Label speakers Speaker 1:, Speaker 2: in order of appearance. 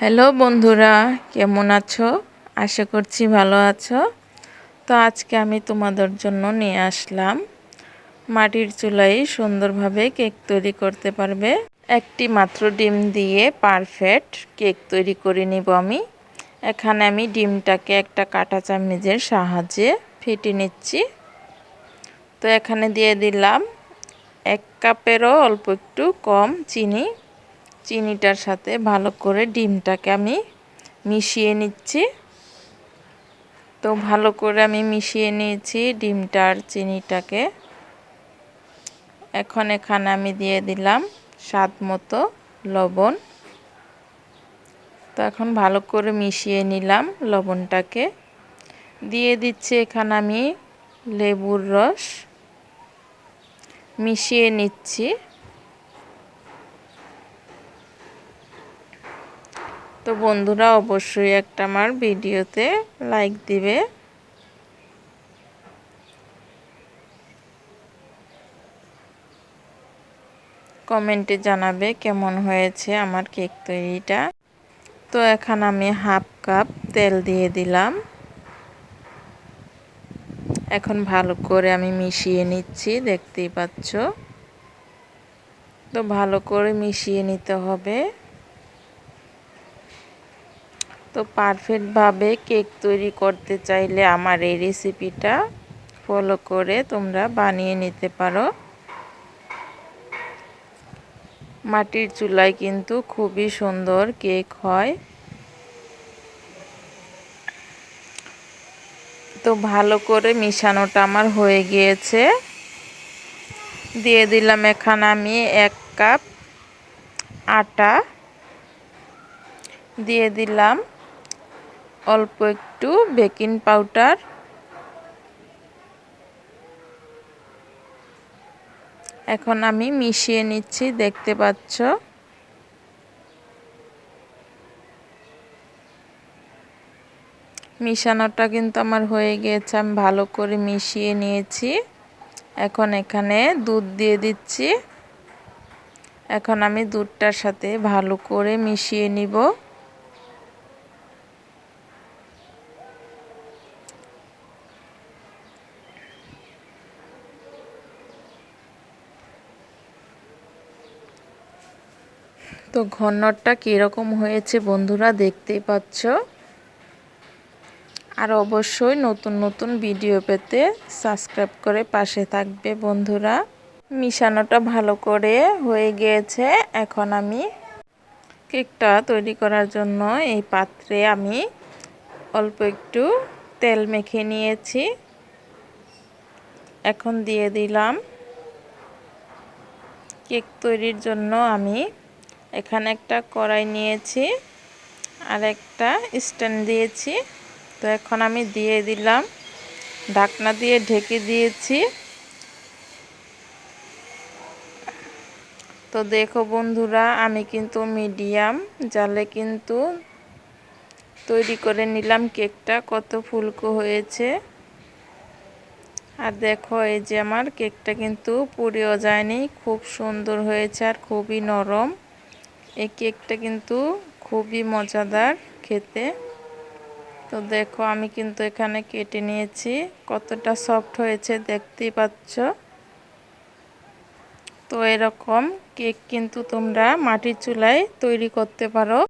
Speaker 1: Hello বন্ধুরা, কেমন আছো? আশা করছি ভালো আছো। তো আজকে আমি তোমাদের জন্য নিয়ে আসলাম মাটির চুলাই সুন্দরভাবে কেক তৈরি করতে পারবে। একটি মাত্র ডিম দিয়ে পারফেক্ট কেক তৈরি করে নিব আমি। এখানে আমি ডিমটাকে একটা কাটা চামচের সাহায্যে ফেটে নিচ্ছি। তো এখানে দিয়ে দিলাম এক কাপেরও অল্প একটু কম চিনি। চিনিটার সাথে ভালো করে ডিমটাকে আমি মিশিয়ে নিচ্ছি। তো ভালো করে আমি মিশিয়ে নিয়েছি ডিমটার চিনিটাকে। এখন এখানে আমি দিয়ে দিলাম স্বাদ মতো লবণ। তো এখন ভালো করে মিশিয়ে নিলাম লবণটাকে। দিয়ে দিচ্ছি এখানে আমি লেবুর রস। মিশিয়ে নিচ্ছি। তো বন্ধুরা অবশ্যই একটা আমার ভিডিওতে লাইক দিবে। কমেন্টে জানাবে কেমন হয়েছে আমার কেক তৈরিটা। তো এখন আমি হাফ কাপ তেল দিয়ে দিলাম। এখন ভালো করে আমি মিশিয়ে নিচ্ছি, দেখতেই পাচ্ছ। তো ভালো করে মিশিয়ে নিতে হবে। তো পারফেক্টভাবে কেক তৈরি করতে চাইলে আমার এই রেসিপিটা ফলো করে তোমরা বানিয়ে নিতে পারো। মাটির চুলায় কিন্তু খুবই সুন্দর কেক হয়। তো ভালো করে মিশানোটা আমার হয়ে গিয়েছে। দিয়ে দিলাম এখানে আমি এক কাপ আটা। দিয়ে দিলাম অল্প একটু বেকিং পাউডার। এখন আমি মিশিয়ে নিচ্ছি, দেখতে পাচ্ছ? মিশানোটা কিন্তু আমার হয়ে গিয়েছে আমি ভালো করে মিশিয়ে নিয়েছি। এখন এখানে দুধ দিয়ে দিচ্ছি। এখন আমি দুধটার সাথে ভালো করে মিশিয়ে নিব। তো ঘন্নরটা কীরকম হয়েছে বন্ধুরা দেখতেই পাচ্ছ। আর অবশ্যই নতুন নতুন ভিডিও পেতে সাবস্ক্রাইব করে পাশে থাকবে বন্ধুরা। মিশানোটা ভালো করে হয়ে গিয়েছে। এখন আমি কেকটা তৈরি করার জন্য এই পাত্রে আমি অল্প একটু তেল মেখে নিয়েছি। এখন দিয়ে দিলাম। কেক তৈরির জন্য আমি এখানে একটা কড়াই নিয়েছি আর একটা স্ট্যান্ড দিয়েছি। তো এখন আমি দিয়ে দিলাম, ঢাকনা দিয়ে ঢেকে দিয়েছি। তো দেখো বন্ধুরা, আমি কিন্তু মিডিয়াম জালে কিন্তু তৈরি করে নিলাম কেকটা, কত ফুলকো হয়েছে। আর দেখো, এই যে আমার কেকটা কিন্তু পুড়েও যায়নি, খুব সুন্দর হয়েছে আর খুবই নরম। এই কেকটা কিন্তু খুবই মজাদার খেতে। তো দেখো, আমি কিন্তু এখানে কেটে নিয়েছি। কতটা সফট হয়েছে দেখতেই পাচ্ছ। তো এরকম কেক কিন্তু তোমরা মাটির চুলায় তৈরি করতে পারো।